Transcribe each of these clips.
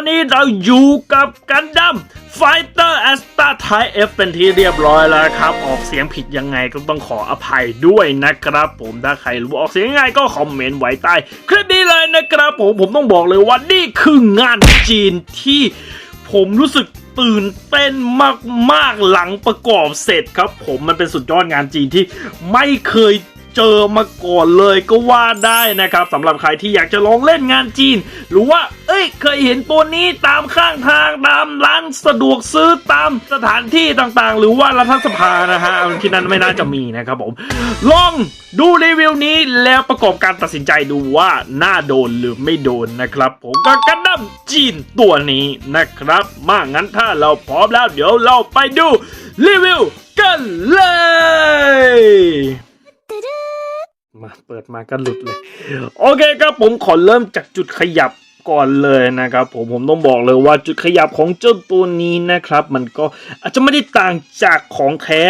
อนนี้เราอยู่กับกันดั้มไฟเตอร์แอสตาไทเอฟเป็นที่เรียบร้อยแล้วครับ ออกเสียงผิดยังไงก็ต้องขออภัยด้วยนะครับ ผมถ้าใครรู้ออกเสียงยังไงก็คอมเมนต์ไว้ใต้คลิปนี้เลยนะครับผมผมต้องบอกเลยว่านี่คืองานจีนที่ผมรู้สึกตื่นเต้นมาก ๆ หลังประกอบเสร็จครับ ผมมันเป็นสุดยอดงานจีนที่ไม่เคย เจอมาก่อนเลยก็ว่าได้นะครับสำหรับใครที่อยากจะลองเล่นงานจีน หรือว่า เอ้ย เคยเห็นตัวนี้ตามข้างทางตามร้านสะดวกซื้อตามสถานที่ต่างๆ หรือว่ารัฐสภานะฮะที่นั่นไม่น่าจะมีนะครับผม ลองดูรีวิวนี้แล้วประกอบการตัดสินใจดูว่าน่าโดนหรือไม่โดนนะครับผมก็กันดั้มจีนตัวนี้นะครับมางั้นถ้าเราพร้อมแล้วเดี๋ยวเราไปดูรีวิวกันเลย มาเปิดมาก็หลุดเลย โอเคครับผมขอเริ่มจากจุดขยับก่อนเลยนะครับผมผมต้องบอกเลยว่าจุดขยับของเจ้าตัวนี้นะครับ มันก็อาจจะไม่ได้ต่างจากของแท้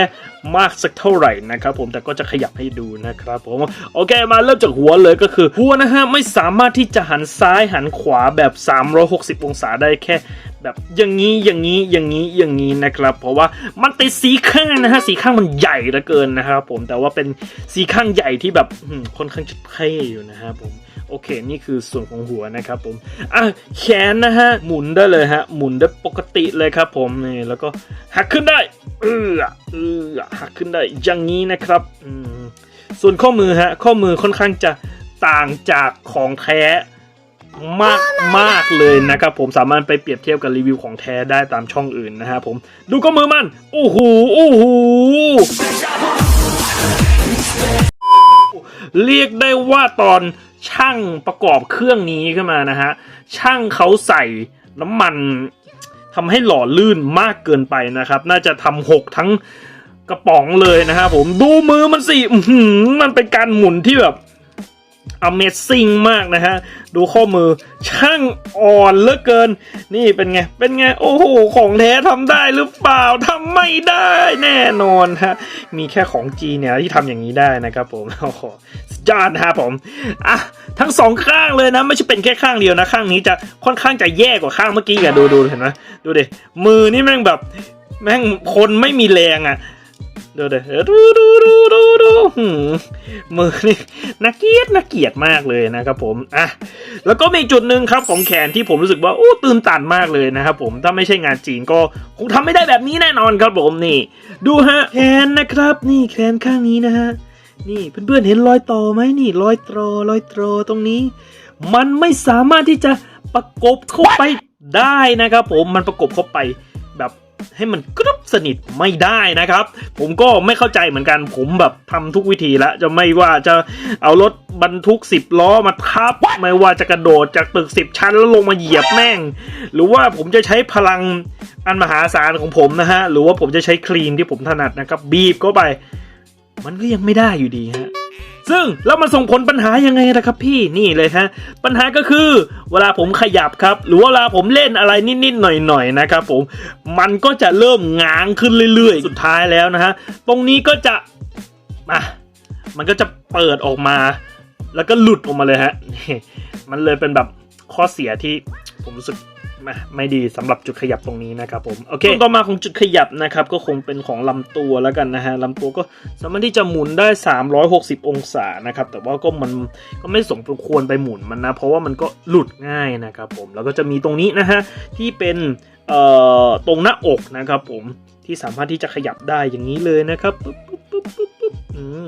มากสักเท่าไหร่นะครับผมแต่ก็จะขยับให้ดูนะครับผมโอเคมาเริ่มจากหัวเลยก็คือหัวนะฮะไม่สามารถที่จะหันซ้ายหันขวาแบบ 360 องศาได้แค่ แบบอย่างนี้อย่างนี้อย่างนี้อย่างนี้นะครับ เพราะว่ามันติดสีข้างนะฮะสีข้างมันใหญ่เหลือเกินนะครับผมแต่ว่าเป็นสีข้างใหญ่ที่แบบค่อนข้างจะเท่อยู่นะฮะผมโอเค นี่คือส่วนของหัวนะครับผมอะแขนนะฮะ หมุนได้เลยฮะ หมุนได้ปกติเลยครับผมนี่แล้วก็หักขึ้นได้เออเออหักขึ้นได้อย่างนี้นะครับอืมส่วนข้อมือฮะ ข้อมือค่อนข้างจะต่างจากของแท้ มากมากเลยนะครับผมสามารถไปเปรียบเทียบกับรีวิวของแท้ได้ตามช่องอื่นนะฮะผมดูก็มือมันโอ้โหโอ้โหเรียกได้ว่าตอนช่างประกอบเครื่องนี้ขึ้นมานะฮะช่างเขาใส่น้ำมันทำให้หล่อลื่นมากเกินไปนะครับ น่าจะทำหกทั้งกระป๋องเลยนะครับผมดูมือมันสิมันเป็นการหมุนที่แบบ Amazing มากนะฮะ ดูข้อมือช่างอ่อนเหลือเกิน นี่เป็นไง เป็นไง โอ้โห ของแท้ทำได้หรือเปล่าทำไม่ได้แน่นอนฮะ มีแค่ของจีนเนี่ยที่ทำอย่างนี้ได้นะครับผมโอ้โหสุดยอดนะครับผม อะ ทั้งสองข้างเลยนะ ไม่ใช่เป็นแค่ข้างเดียวนะ ข้างนี้จะค่อนข้างจะแย่กว่าข้างเมื่อกี้อะดูดูเห็นไหมดูดิมือนี่แม่งแบบ แม่งคนไม่มีแรงอะ ดูเด้อดูดูดูดูดูหืมมือนี่น่าเกียดน่าเกียดมากเลยนะครับผมอะแล้วก็มีจุดหนึ่งครับของแขนที่ผมรู้สึกว่าโอ้ตื่นตันมากเลยนะครับผมถ้าไม่ใช่งานจีนก็คงทำไม่ได้แบบนี้แน่นอนครับผมนี่ ดูฮะแขนนะครับ นี่แขนข้างนี้นะฮะนี่เพื่อนๆเห็นรอยต่อไหมนี่รอยตรอรอยตรอตรงนี้ มันไม่สามารถที่จะประกบเข้าไปได้นะครับผมมันประกบเข้าไปแบบ ให้มันกรุบสนิทไม่ได้นะครับ ผมก็ไม่เข้าใจเหมือนกัน ผมแบบทำทุกวิธีแล้วจะไม่ว่าจะเอารถบรรทุกสิบล้อมาทับ ไม่ว่าจะกระโดดจากตึกสิบชั้นแล้วลงมาเหยียบแม่ง หรือว่าผมจะใช้พลังอันมหาศาลของผมนะฮะ หรือว่าผมจะใช้ครีมที่ผมถนัดนะครับ บีบเข้าไป มันก็ยังไม่ได้อยู่ดีฮะ ซึ่งแล้วมันส่งผลปัญหายังไงนะครับพี่นี่เลยฮะปัญหาก็คือ เวลาผมขยับครับ หรือว่าเวลาผมเล่นอะไรนิดๆหน่อยๆนะครับผมมันก็จะเริ่มง้างขึ้นเรื่อยๆ สุดท้ายแล้วนะฮะตรงนี้ก็จะอะมันก็จะเปิดออกมา แล้วก็หลุดออกมาเลยฮะมันเลยเป็นแบบข้อเสียที่ผมรู้สึก ไม่ไม่ดีสำหรับจุดขยับตรงนี้นะครับผมโอเคต่อมาของจุดขยับนะครับก็คงเป็นของลำตัวแล้วกันนะฮะลำตัวก็สามารถที่จะหมุนได้ 360 องศานะครับแต่ว่าก็มันก็ไม่สมควรไปหมุนมันนะ เพราะว่ามันก็หลุดง่ายนะครับผมแล้วก็จะมีตรงนี้นะฮะที่เป็นเอ่อตรงหน้าอกนะครับผมที่สามารถที่จะขยับได้อย่างนี้เลยนะครับปึ๊บปึ๊บปึ๊บปึ๊บ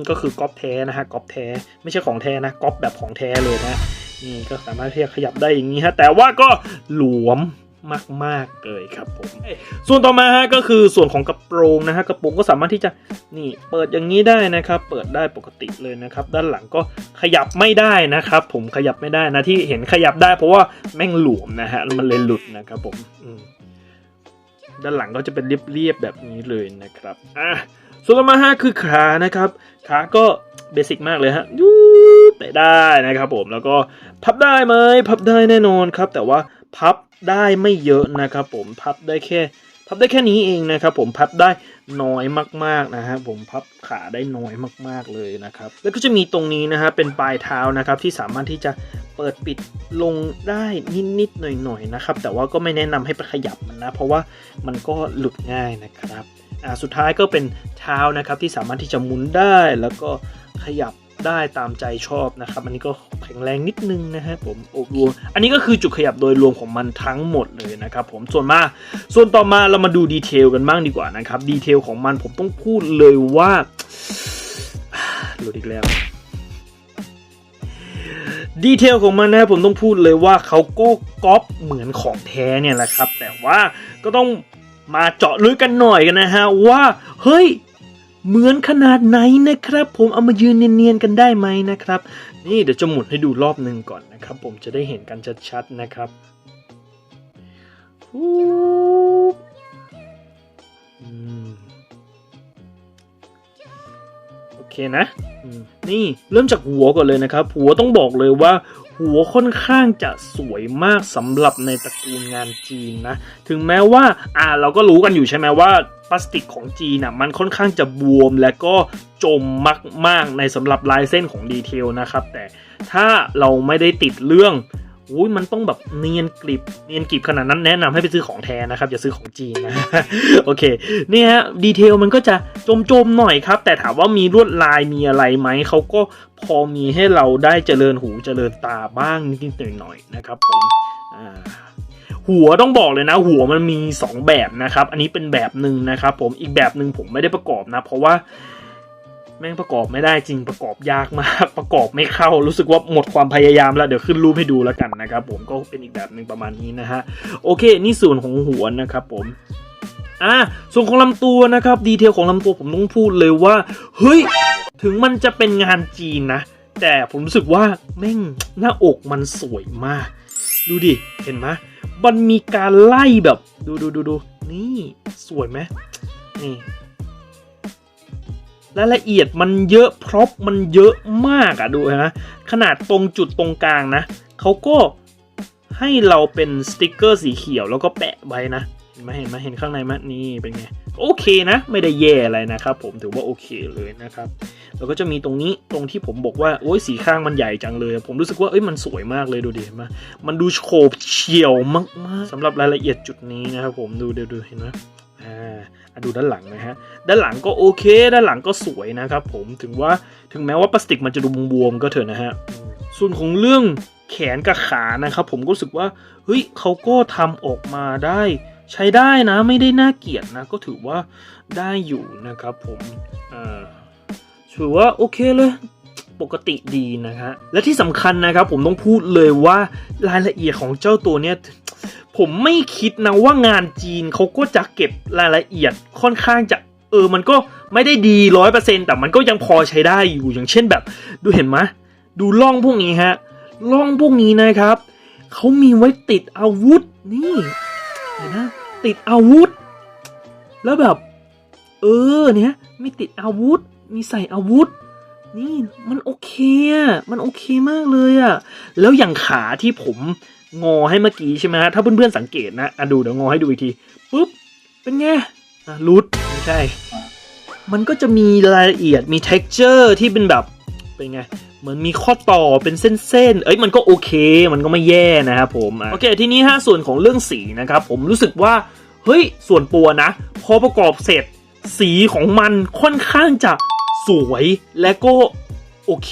ก็คือก๊อปแท้นะฮะก๊อปแท้ไม่ใช่ของแท้นะก๊อปแบบของแท้เลยนะ นี่ก็สามารถที่จะขยับได้อย่างนี้ฮะแต่ว่าก็หลวมมากๆเลยครับผม ส่วนต่อมาฮะก็คือส่วนของกระโปรงนะฮะกระโปรงก็สามารถที่จะนี่เปิดอย่างนี้ได้นะครับ เปิดได้ปกติเลยนะครับ ด้านหลังก็ขยับไม่ได้นะครับ ผมขยับไม่ได้นะที่เห็นขยับได้ เพราะว่าแม่งหลวมนะฮะมันเลยหลุดนะครับผมอืมด้านหลังก็จะเป็นเรียบๆแบบนี้เลยนะครับอะส่วนต่อมาฮะคือขานะครับ ขาก็เบสิกมากเลยฮะยูเตะได้นะครับผมแล้วก็พับได้ไหมพับได้แน่นอนครับ แต่ว่าพับได้ไม่เยอะนะครับผมพับได้แค่ พับได้แค่นี้เองนะครับผมพับได้น้อยมากๆนะฮะผมพับขาได้น้อยมากๆเลยนะครับ แล้วก็จะมีตรงนี้นะฮะเป็นปลายเท้านะครับที่สามารถที่จะเปิดปิดลงได้นิดๆหน่อยๆนะครับแต่ว่าก็ไม่แนะนำให้ไปขยับมันนะเพราะว่ามันก็หลุดง่ายนะครับอ่าสุดท้ายก็เป็นเท้านะครับที่สามารถที่จะหมุนได้แล้วก็ขยับ ได้ตามใจชอบนะครับ อันนี้ก็แข็งแรงนิดนึงนะฮะผมอบรวม อันนี้ก็คือจุดขยับโดยรวมของมันทั้งหมดเลยนะครับผมส่วนมา ส่วนต่อมาเรามาดูดีเทลกันบ้างดีกว่านะครับดีเทลของมันผมต้องพูดเลยว่าหลุดอีกแล้วดีเทลของมันนะครับผมต้องพูดเลยว่าเขาก็ก๊อปเหมือนของแท้เนี่ยแหละครับ แต่ว่าก็ต้องมาเจาะลึกกันหน่อยกันนะฮะว่า เฮ้ย เหมือนขนาดไหนนะครับ ผมเอามายืนเนียนๆกันได้ไหมนะครับ นี่เดี๋ยวจะหมุนให้ดูรอบหนึ่งก่อนนะครับ ผมจะได้เห็นกันชัดๆนะครับอืมโอเคนะนี่เริ่มจากหัวก่อนเลยนะครับ หัวต้องบอกเลยว่า หัวค่อนข้างจะสวยมากสำหรับในตระกูลงานจีนนะ ถึงแม้ว่าอ่าเราก็รู้กันอยู่ใช่ไหมว่าพลาสติกของจีนน่ะมันค่อนข้างจะบวมและก็จมมากๆในสำหรับลายเส้นของดีเทลนะครับ แต่ถ้าเราไม่ได้ติดเรื่อง อุ้ยมันต้องแบบเนียนกริบเนียนกริบขนาดนั้นแนะนำให้ไปซื้อของแท้นะครับอย่าซื้อของจีนนะโอเคนี่ฮะดีเทลมันก็จะจมๆหน่อยครับ แต่ถามว่ามีลวดลายมีอะไรไหมเขาก็พอมีให้เราได้เจริญหูเจริญตาบ้างนิดๆหน่อยๆนะครับผมอ่าหัวต้องบอกเลยนะ หัวมันมี 2 แบบนะครับ อันนี้เป็นแบบหนึ่งนะครับ ผมอีกแบบหนึ่งผมไม่ได้ประกอบนะ เพราะว่า แม่งประกอบไม่ได้จริงประกอบยากมาก ประกอบไม่เข้ารู้สึกว่าหมดความพยายามแล้วเดี๋ยวขึ้นรูปให้ดูแล้วกันนะครับผมก็เป็นอีกแบบหนึ่งประมาณนี้นะฮะโอเค นี่ส่วนของหัวนะครับผมอ่าส่วนของลำตัวนะครับ ดีเทลของลำตัวผมต้องพูดเลยว่า เฮ้ย ถึงมันจะเป็นงานจีนนะ แต่ผมรู้สึกว่าแม่งหน้าอกมันสวยมาก ดูดิ เห็นไหมมันมีการไล่แบบ ดูดูดูดูนี่ สวยไหมนี่ รายละเอียดมันเยอะพร็อพมันเยอะมากอะดูนะขนาดตรงจุดตรงกลางนะเขาก็ให้เราเป็นสติกเกอร์สีเขียวแล้วก็แปะไว้นะเห็นไหมเห็นไหมเห็นข้างในมั้ยนี่เป็นไงโอเคนะ ไม่ได้แย่อะไรนะครับ ผมถือว่าโอเคเลยนะครับแล้วก็จะมีตรงนี้ตรงที่ผมบอกว่าโอ้ยสีข้างมันใหญ่จังเลย ผมรู้สึกว่าเอ้ยมันสวยมากเลยดูดิเห็นไหมมันดูโฉบเฉี่ยวมากๆสำหรับรายละเอียดจุดนี้นะครับผมดูดูดูเห็นไหมอ่า ดูด้านหลังนะฮะ ด้านหลังก็โอเค ด้านหลังก็สวยนะครับผม ถึงว่า ถึงแม้ว่าพลาสติกมันจะดูบวมๆก็เถอะนะฮะ ส่วนของเรื่องแขนกับขานะครับผมก็รู้สึกว่า เฮ้ยเขาก็ทำออกมาได้ ใช้ได้นะ ไม่ได้น่าเกลียดนะ ก็ถือว่าได้อยู่นะครับผมอ่าถือว่าโอเคเลยปกติดีนะฮะ และที่สำคัญนะครับผมต้องพูดเลยว่ารายละเอียดของเจ้าตัวเนี้ย ผมไม่คิดนะว่างานจีนเขาก็จะเก็บรายละเอียดค่อนข้างจะเออมันก็ไม่ได้ดีร้อยเปอร์เซ็นแต่มันก็ยังพอใช้ได้อยู่อย่างเช่นแบบ ดูเห็นไหมดูล่องพวกนี้ฮะล่องพวกนี้นะครับเขามีไว้ติดอาวุธนี่เห็นนะติดอาวุธ แล้วแบบ เออเนี่ยมีติดอาวุธ มีใส่อาวุธ นี่มันโอเคอะมันโอเคมากเลยอะแล้วอย่างขาที่ผม งอให้เมื่อกี้ใช่ไหมฮะถ้าเพื่อนๆสังเกตนะอะดูเดี๋ยวงอให้ดูอีกทีปุ๊บเป็นไงอะรูดไม่ใช่ มันก็จะมีรายละเอียดมี texture ที่เป็นแบบเป็นไงเหมือนมีข้อต่อเป็นเส้นๆ เอ้ยมันก็โอเค มันก็ไม่แย่นะครับผมโอเคทีนี้ฮะส่วนของเรื่องสีนะครับผมรู้สึกว่าเฮ้ยส่วนตัวนะ พอประกอบเสร็จ สีของมันค่อนข้างจะสวยและก็โอเค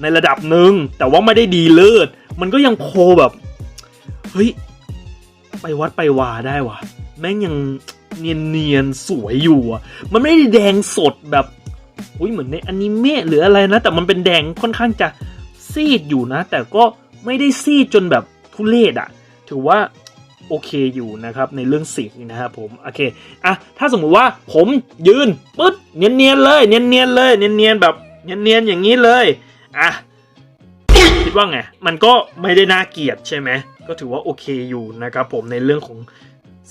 ในระดับหนึ่งแต่ว่าไม่ได้ดีเลิศมันก็ยังพอแบบเฮ้ยไปวัดไปวาได้วะแม่งยังเนียนๆสวยอยู่อะมันไม่ได้แดงสดแบบอุ้ยเหมือนในอนิเมะหรืออะไรนะ แต่มันเป็นแดงค่อนข้างจะซีดอยู่นะ แต่ก็ไม่ได้ซีดจนแบบทุเรศอะ ถือว่าโอเคอยู่นะครับในเรื่องสีนะครับผมโอเคอะถ้าสมมุติว่าผมยืนปึ๊ดเนียนๆเลย เนียนๆเลย เนียนๆแบบเนียนๆอย่างนี้เลย อะคิดว่าไง มันก็ไม่ได้น่าเกลียดใช่ไหม ก็ถือว่าโอเคอยู่นะครับผมในเรื่องของ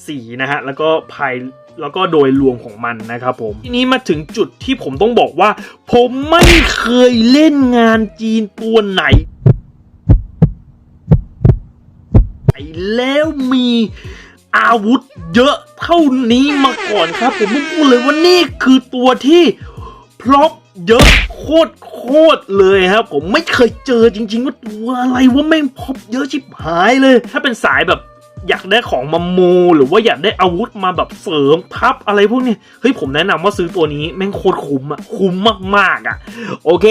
สีนะฮะ แล้วก็ภายแล้วก็โดยรวมของมันนะครับผมทีนี้มาถึงจุดที่ผมต้องบอกว่า ผมไม่เคยเล่นงานจีนตัวไหนแล้วมีอาวุธเยอะเท่านี้มาก่อนครับ ผมพูดเลยว่านี่คือตัวที่พร็อพ เยอะโคตรโคตรเลยครับ ผมไม่เคยเจอจริง ๆ ว่าตัวอะไรว่าแม่งพร็อพเยอะชิบหายเลย ถ้าเป็นสายแบบอยากได้ของมาโม หรือว่าอยากได้อาวุธมาแบบเสริมพับอะไรพวกนี้เฮ้ยผมแนะนำว่าซื้อตัวนี้แม่งโคตรคุ้มอะคุ้มมากๆอะโอเค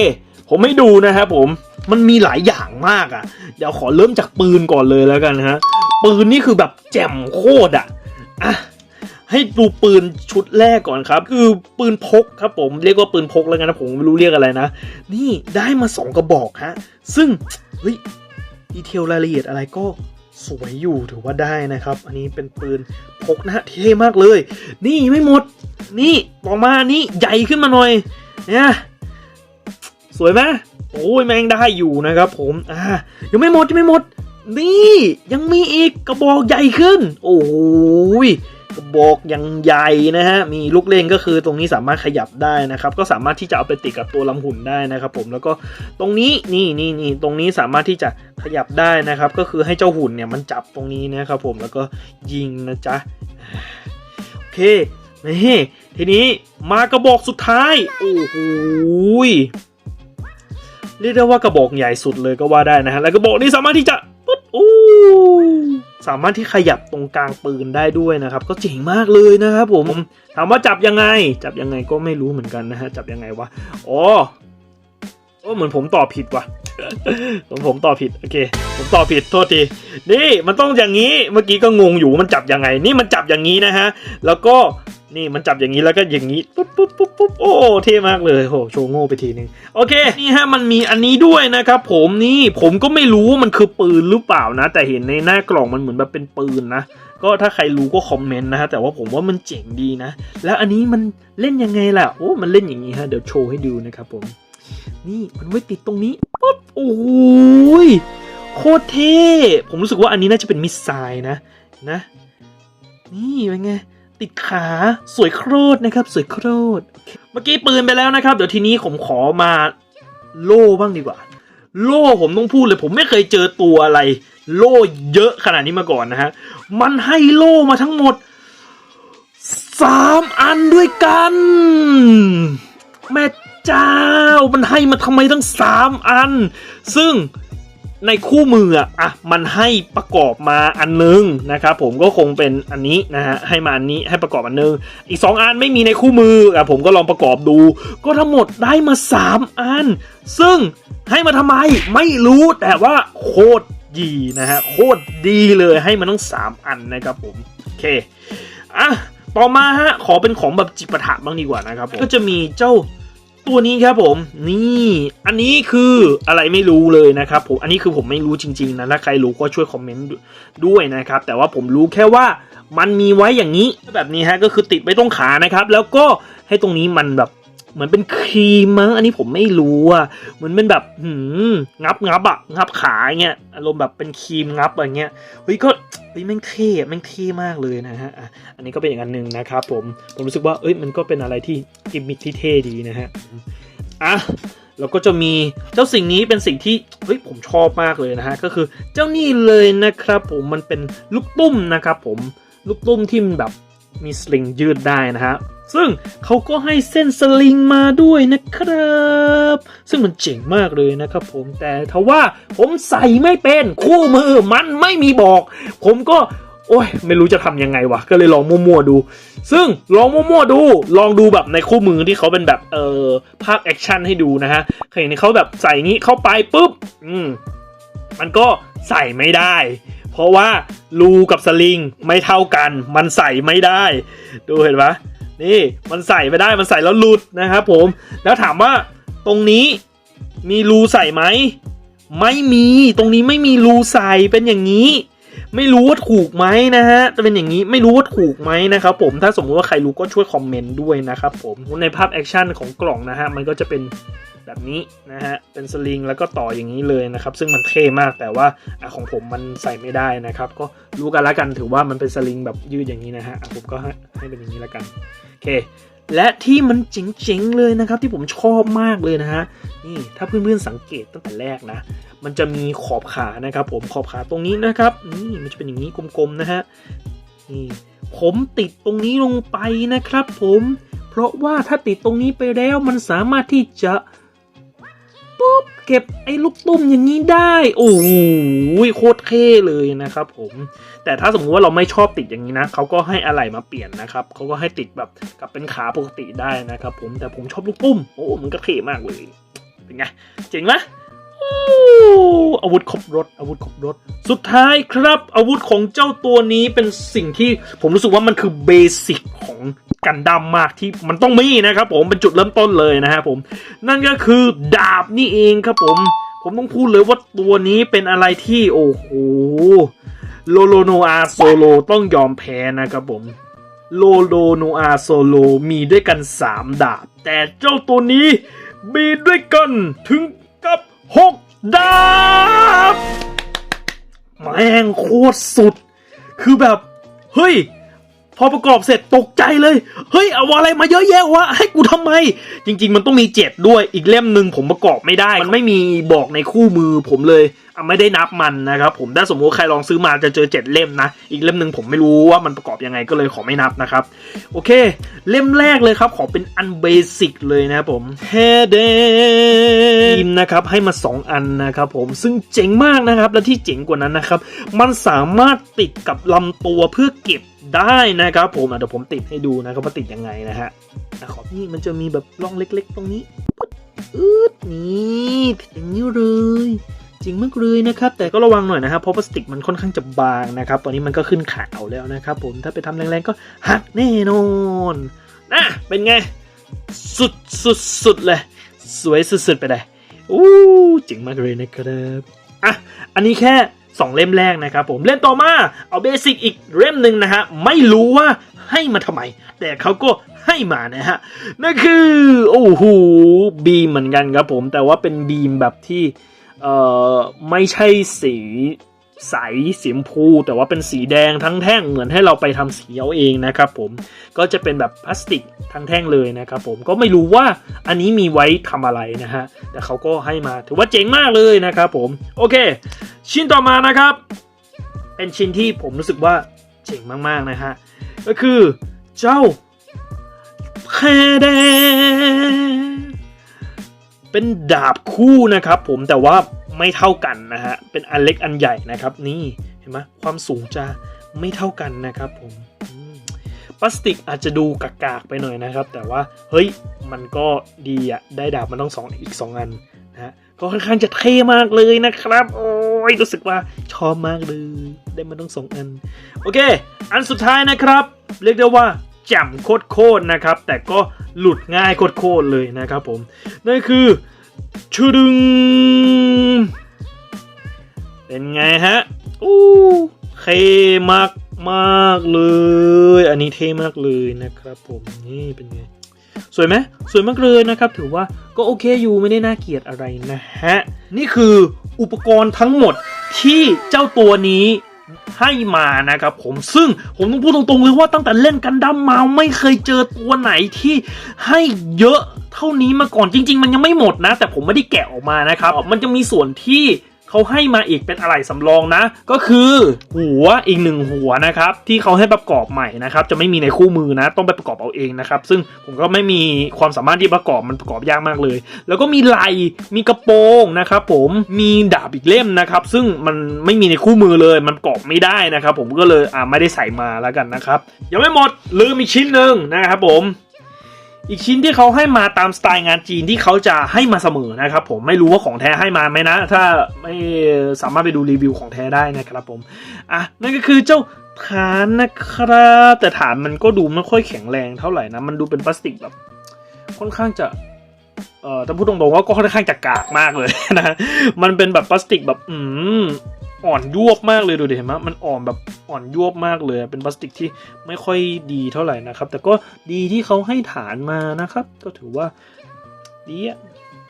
ผมให้ดูนะครับผมมันมีหลายอย่างมากอะเดี๋ยวขอเริ่มจากปืนก่อนเลยแล้วกันฮะปืนนี่คือแบบแจ่มโคตรอะอะ ให้ดูปืนชุดแรกก่อนครับ คือปืนพกครับผมเรียกว่าปืนพกแล้วกันนะผมไม่รู้เรียกอะไรนะ นี่ได้มาสองกระบอกฮะซึ่งเฮ้ยดีเทลรายละเอียดอะไรก็สวยอยู่ถือว่าได้นะครับ อันนี้เป็นปืนพกนะฮะเท่มากเลย นี่ไม่หมด นี่ต่อมานี่ใหญ่ขึ้นมาหน่อยเนี่ยสวยไหมโอ้ยแมงได้อยู่นะครับ ผมอ่ายังไม่หมดยังไม่หมด นี่ยังมีอีกกระบอกใหญ่ขึ้น โอ้ย โหยกระบอกยังใหญ่นะฮะ มีลูกเล่นก็คือตรงนี้สามารถขยับได้นะครับ ก็สามารถที่จะเอาไปติดกับตัวลำหุ่นได้นะครับ ผม แล้วก็ตรงนี้นี่นี่นี่ตรงนี้สามารถที่จะขยับได้นะครับ ก็คือให้เจ้าหุ่นเนี่ยมันจับตรงนี้นะครับ ผม แล้วก็ยิงนะจ๊ะ โอเคนี่ทีนี้มากระบอกสุดท้าย โอ้โหเรียกได้ว่ากระบอกใหญ่สุดเลยก็ว่าได้นะฮะ แล้วกระบอกนี้สามารถที่จะปึ๊ดอู้ สามารถที่ขยับตรงกลางปืนได้ด้วยนะครับ ก็เจ๋งมากเลยนะครับผมถามว่าจับยังไง จับยังไงก็ไม่รู้เหมือนกันนะฮะจับยังไงวะอ๋อโอ้เหมือนผมตอบผิดว่ะผมผมตอบผิดโอเค ผมตอบผิดโทษทีนี่มันต้องอย่างนี้เมื่อกี้ก็งงอยู่มันจับยังไง นี่มันจับอย่างนี้นะฮะแล้วก็ นี่มันจับอย่างนี้แล้วก็อย่างนี้ปุ๊บปุ๊บปุ๊บปุ๊บโอ้เท่มากเลยโหโชว์โง่ไปทีนึงโอเคนี่ฮะมันมีอันนี้ด้วยนะครับผมนี่ผมก็ไม่รู้ว่ามันคือปืนหรือเปล่านะ แต่เห็นในหน้ากล่องมันเหมือนแบบเป็นปืนนะก็ถ้าใครรู้ก็คอมเมนต์นะฮะแต่ว่าผมว่ามันเจ๋งดีนะ แล้วอันนี้มันเล่นยังไงล่ะโอ้มันเล่นอย่างนี้ฮะเดี๋ยวโชว์ให้ดูนะครับผม นี่มันไว้ติดตรงนี้ปุ๊บโอ้ยโคตรเท่ผมรู้สึกว่าอันนี้น่าจะเป็นมิสไซล์นะนะ นี่เป็นไง ติดขาสวยโครดนะครับ สวยโครดเมื่อกี้ปืนไปแล้วนะครับ เดี๋ยวทีนี้ผมขอมาโล่บ้างดีกว่า โล่ผมต้องพูดเลยผมไม่เคยเจอตัวอะไร โล่เยอะขนาดนี้มาก่อนนะฮะ มันให้โล่มาทั้งหมดสามอันด้วยกัน แม่เจ้ามันให้มาทำไมทั้งสามอัน ซึ่ง ในคู่มืออะอะมันให้ประกอบมาอันนึงนะครับผมก็คงเป็นอันนี้นะฮะให้มาอันนี้ให้ประกอบอันนึง อีก 2 อันไม่มีในคู่มืออะผมก็ลองประกอบดู ก็ทั้งหมดได้มา 3 อัน ซึ่งให้มาทำไมไม่รู้แต่ว่าโคตรดีนะฮะโคตรดีเลยให้มาทั้ง 3 อันนะครับผมโอเคอะต่อมาฮะขอเป็นของแบบจิปาถะบ้างดีกว่านะครับผมก็จะมีเจ้า ตัวนี้ครับผม นี่อันนี้คืออะไรไม่รู้เลยนะครับผมอันนี้คือผมไม่รู้จริงๆนะถ้าใครรู้ก็ช่วยคอมเมนต์ด้วยนะครับ แต่ว่าผมรู้แค่ว่ามันมีไว้อย่างนี้แบบนี้ฮะก็คือติดไว้ตรงขานะครับ แล้วก็ให้ตรงนี้มันแบบ เหมือนเป็นครีมมั้งอันนี้ผมไม่รู้อะเหมือนเป็นแบบหืมงับงับอะงับขาเงี้ยอารมณ์แบบเป็นครีมงับอะไรเงี้ยเฮ้ยก็เฮ้ยแม่งเท่แม่งเท่มากเลยนะฮะอะอันนี้ก็เป็นอย่างอันหนึ่งนะครับผมผมรู้สึกว่าเอ้ยมันก็เป็นอะไรที่กิมมิคที่เท่ดีนะฮะอะแล้วก็จะมีเจ้าสิ่งนี้เป็นสิ่งที่เฮ้ยผมชอบมากเลยนะฮะก็คือเจ้านี่เลยนะครับ ผมมันเป็นลูกตุ้มนะครับผมลูกตุ้มที่มันแบบมีสลิงยืดได้นะฮะ ซึ่งเขาก็ให้เส้นสลิงมาด้วยนะครับ ซึ่งมันเจ๋งมากเลยนะครับผมแต่ทว่าผมใส่ไม่เป็นคู่มือมันไม่มีบอก ผมก็โอ้ยไม่รู้จะทำยังไงวะก็เลยลองมั่วๆดู ซึ่งลองมั่วๆดู ลองดูแบบในคู่มือที่เขาเป็นแบบเออภาคแอคชั่นให้ดูนะฮะเคยเห็นเขาแบบใส่งี้เข้าไปปุ๊บ อืมมันก็ใส่ไม่ได้ เพราะว่ารูกับสลิงไม่เท่ากัน มันใส่ไม่ได้ ดูเห็นปะ นี่มันใส่ไม่ได้มันใส่แล้วหลุดนะครับผม แล้วถามว่าตรงนี้มีรูใส่ไหม ไม่มีตรงนี้ไม่มีรูใส่เป็นอย่างนี้ ไม่รู้ว่าถูกไหมนะฮะจะเป็นอย่างนี้ไม่รู้ว่าถูกไหมนะครับผมถ้าสมมติว่าใครรู้ก็ช่วยคอมเมนต์ด้วยนะครับผมในภาพแอคชั่นของกล่องนะฮะมันก็จะเป็นแบบนี้นะฮะ เป็นสลิงแล้วก็ต่ออย่างนี้เลยนะครับ ซึ่งมันเท่มากแต่ว่าอของผมมันใส่ไม่ได้นะครับ ก็รู้กันละกันถือว่ามันเป็นสลิงแบบยืดอย่างนี้นะฮะผมก็ให้เป็นอย่างนี้ละกัน เค และที่มันเจ๋งๆเลยนะครับ ที่ผมชอบมากเลยนะฮะนี่ถ้าเพื่อนๆสังเกตตั้งแต่แรกนะ มันจะมีขอบขานะครับผมขอบขาตรงนี้นะครับนี่มันจะเป็นอย่างนี้กลมๆนะฮะนี่ผมติดตรงนี้ลงไปนะครับผมเพราะว่าถ้าติดตรงนี้ไปแล้วมันสามารถที่จะปุ๊บ เก็บไอ้ลูกตุ้มอย่างนี้ได้ โอ้โหโคตรเท่เลยนะครับผมแต่ถ้าสมมติว่าเราไม่ชอบติดอย่างนี้นะเขาก็ให้อะไรมาเปลี่ยนนะครับเขาก็ให้ติดแบบกลับเป็นขาปกติได้นะครับผมแต่ผมชอบลูกตุ้มโอ้มันก็เท่มากเลยเป็นไงเจ๋งไหมโอ้อาวุธครบรถอาวุธครบรถ สุดท้ายครับอาวุธของเจ้าตัวนี้เป็นสิ่งที่ผมรู้สึกว่ามันคือเบสิกของ กันดั้มมากที่มันต้องมีนะครับผมเป็นจุดเริ่มต้นเลยนะครับผม นั่นก็คือดาบนี่เองครับผม ผมต้องพูดเลยว่าตัวนี้เป็นอะไรที่โอ้โหโลโลโนอาโซโลต้องยอมแพ้นะครับผมโลโลโนอาโซโลมีด้วยกัน 3 ดาบ แต่เจ้าตัวนี้มีด้วยกันถึงกับ 6 ดาบแม่งโคตรสุด คือแบบ เฮ้ย พอประกอบเสร็จตกใจเลย เฮ้ย เอาอะไรมาเยอะแยะวะ ให้กูทำไม จริง ๆ มันต้องมีเจ็ดด้วย อีกเล่มหนึ่งผมประกอบไม่ได้ มันไม่มีบอกในคู่มือผมเลยไม่ได้นับมันนะครับผมถ้าสมมติใครลองซื้อมาจะเจอเจ็ดเล่มนะ อีกเล่มหนึ่งผมไม่รู้ว่ามันประกอบยังไงก็เลยขอไม่นับนะครับ โอเค เล่มแรกเลยครับ ขอเป็นอันเบสิกเลยนะครับผมแฮเดนนะครับให้มา 2 อันนะครับผมซึ่งเจ๋งมากนะครับและที่เจ๋งกว่านั้นนะครับ มันสามารถติดกับลำตัวเพื่อเก็บ ได้นะครับผมเดี๋ยวผมติดให้ดูนะครับว่าติดยังไงนะฮะอะขอบนี่มันจะมีแบบร่องเล็ก ๆ ตรงนี้ปึ๊ดอืดนี่ติดอย่างนี้เลย จริงมากเลยนะครับ แต่ก็ระวังหน่อยนะครับเพราะพลาสติกมันค่อนข้างจะบางนะครับ ตอนนี้มันก็ขึ้นขาวแล้วนะครับผมถ้าไปทำแรงๆก็หักแน่นอนนะเป็นไง สุดสุดสุดเลย สวยสุดๆไปเลยอู้เจ๋งมากเลยนะครับอะอันนี้แค่ 2 เล่มแรกนะครับผมเล่มต่อมาเอาเบสิกอีกเล่มหนึ่งนะฮะไม่รู้ว่าให้มาทำไม แต่เขาก็ให้มานะฮะนั่นคือโอ้โหบีมเหมือนกันครับผมแต่ว่าเป็นบีมแบบที่เอ่อไม่ใช่สี ใสสีชมพู แต่ว่าเป็นสีแดงทั้งแท่งเหมือนให้เราไปทำสีเอาเองนะครับผมก็จะเป็นแบบพลาสติกทั้งแท่งเลยนะครับผมก็ไม่รู้ว่าอันนี้มีไว้ทำอะไรนะฮะแต่เขาก็ให้มาถือว่าเจ๋งมากเลยนะครับผมโอเค ชิ้นต่อมานะครับ เป็นชิ้นที่ผมรู้สึกว่าเจ๋งมากๆนะฮะก็คือเจ้าแคเดเป็นดาบคู่นะครับผมแต่ว่า ไม่เท่ากันนะฮะ เป็นอันเล็กอันใหญ่นะครับ นี่เห็นไหมความสูงจะไม่เท่ากันนะครับผมพลาสติกอาจจะดูกากๆไปหน่อยนะครับ แต่ว่าเฮ้ยมันก็ดีอะได้ดาบมันต้องสองอีกสองอันนะฮะก็ค่อนข้างจะเท่มากเลยนะครับ โอ้ยรู้สึกว่าชอบมากเลย ได้มาต้องสองอัน โอเค อันสุดท้ายนะครับ เรียกได้ว่าแจ่มโคตรๆนะครับ แต่ก็หลุดง่ายโคตรๆเลยนะครับผมนั่นคือชูดึง เป็นไงฮะอู้เท่มากมากเลย อันนี้เท่มากเลยนะครับผมนี่เป็นไงสวยไหมสวยมากเลยนะครับ ถือว่าก็โอเคอยู่ไม่ได้น่าเกลียดอะไรนะฮะ นี่คืออุปกรณ์ทั้งหมดที่เจ้าตัวนี้ให้มานะครับผมซึ่งผมต้องพูดตรงๆเลยว่าตั้งแต่เล่นกันดั้มมาไม่เคยเจอตัวไหนที่ให้เยอะเท่านี้มาก่อนจริง ๆ มันยังไม่หมดนะ แต่ผมไม่ได้แกะออกมานะครับมันจะมีส่วนที่ เขาให้มาอีกเป็นอะไรสำรองนะ ก็คือหัวอีกหนึ่งหัวนะครับ ที่เขาให้ประกอบใหม่นะครับ จะไม่มีในคู่มือนะ ต้องไปประกอบเอาเองนะครับ ซึ่งผมก็ไม่มีความสามารถที่ประกอบมันประกอบยากมากเลย แล้วก็มีไหลมีกระโปรงนะครับ ผมมีดาบอีกเล่มนะครับ ซึ่งมันไม่มีในคู่มือเลย มันประกอบไม่ได้นะครับ ผมก็เลยอ่าไม่ได้ใส่มาแล้วกันนะครับยังไม่หมดลืมอีกชิ้นหนึ่งนะครับผม อีกชิ้นที่เขาให้มาตามสไตล์งานจีนที่เขาจะให้มาเสมอนะครับผมไม่รู้ว่าของแท้ให้มาไหมนะ ถ้าไม่สามารถไปดูรีวิวของแท้ได้นะครับผมอะนั่นก็คือเจ้าฐานนะครับแต่ฐานมันก็ดูไม่ค่อยแข็งแรงเท่าไหร่นะมันดูเป็นพลาสติกแบบค่อนข้างจะเอ่อถ้าพูดตรงๆว่าก็ค่อนข้างจะกากมากเลยนะมันเป็นแบบพลาสติกแบบอืม อ่อนยวบมากเลยดูดิเห็นไหมมันอ่อนแบบอ่อนยวบมากเลย เป็นพลาสติกที่ไม่ค่อยดีเท่าไหร่นะครับ แต่ก็ดีที่เขาให้ฐานมานะครับ ก็ถือว่าดีอะ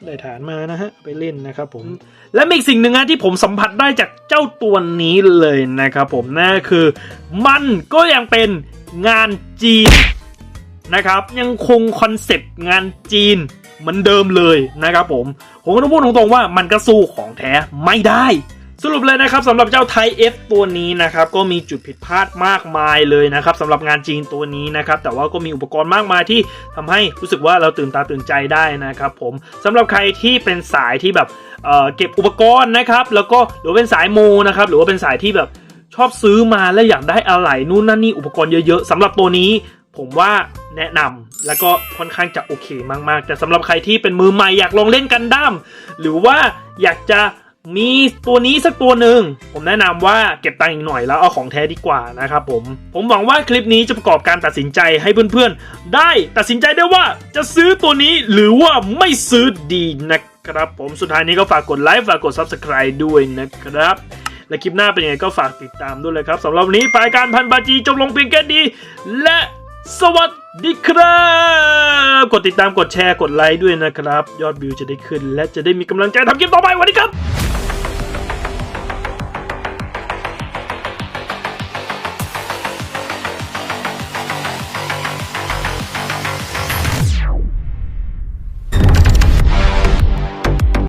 ได้ฐานมานะฮะเอาไปเล่นนะครับผมและมีอีกสิ่งหนึ่งนะที่ผมสัมผัสได้จากเจ้าตัวนี้เลยนะครับผมนั่นก็คือมันก็ยังเป็นงานจีนนะครับ ยังคงคอนเซปต์งานจีนเหมือนเดิมเลยนะครับผม ผมก็ต้องพูดตรงๆว่ามันก็สู้ของแท้ไม่ได้ สรุปเลยนะครับสำหรับเจ้าไท F ตัวนี้นะครับก็มีจุดผิดพลาดมากมายเลยนะครับสำหรับงานจีนตัวนี้นะครับแต่ว่าก็มีอุปกรณ์มากมายที่ทำให้รู้สึกว่าเราตื่นตาตื่นใจได้นะครับผมสำหรับใครที่เป็นสายที่แบบเเก็บอุปกรณ์นะครับแล้วก็หรือว่าเป็นสายโมนะครับหรือว่าเป็นสายที่แบบชอบซื้อมาแล้วอยากได้อะไรนู่นนั่นนี่อุปกรณ์เยอะๆสำหรับตัวนี้ผมว่าแนะนำแล้วก็ค่อนข้างจะโอเคมากๆ แต่สำหรับใครที่เป็นมือใหม่อยากลองเล่นกันดั้มหรือว่าอยากจะ มีตัวนี้สักตัวหนึ่งผมแนะนำว่าเก็บตังค์อีกหน่อยแล้วเอาของแท้ดีกว่านะครับผม ผมหวังว่าคลิปนี้จะประกอบการตัดสินใจให้เพื่อนๆ ได้ตัดสินใจได้ว่าจะซื้อตัวนี้หรือว่าไม่ซื้อดีนะครับ ผมสุดท้ายนี้ก็ฝากกดไลค์ฝากกด Subscribe ด้วยนะครับ และคลิปหน้าเป็นยังไงก็ฝากติดตามด้วยเลยครับสำหรับวันนี้ปายการพันบาจีจบลงเพียงแค่นี้และ สวัสดีครับ กดติดตามกดแชร์กดไลค์ด้วยนะครับ ยอดวิวจะได้ขึ้น และจะได้มีกำลังใจทำคลิปต่อไปสวันนี้ครับ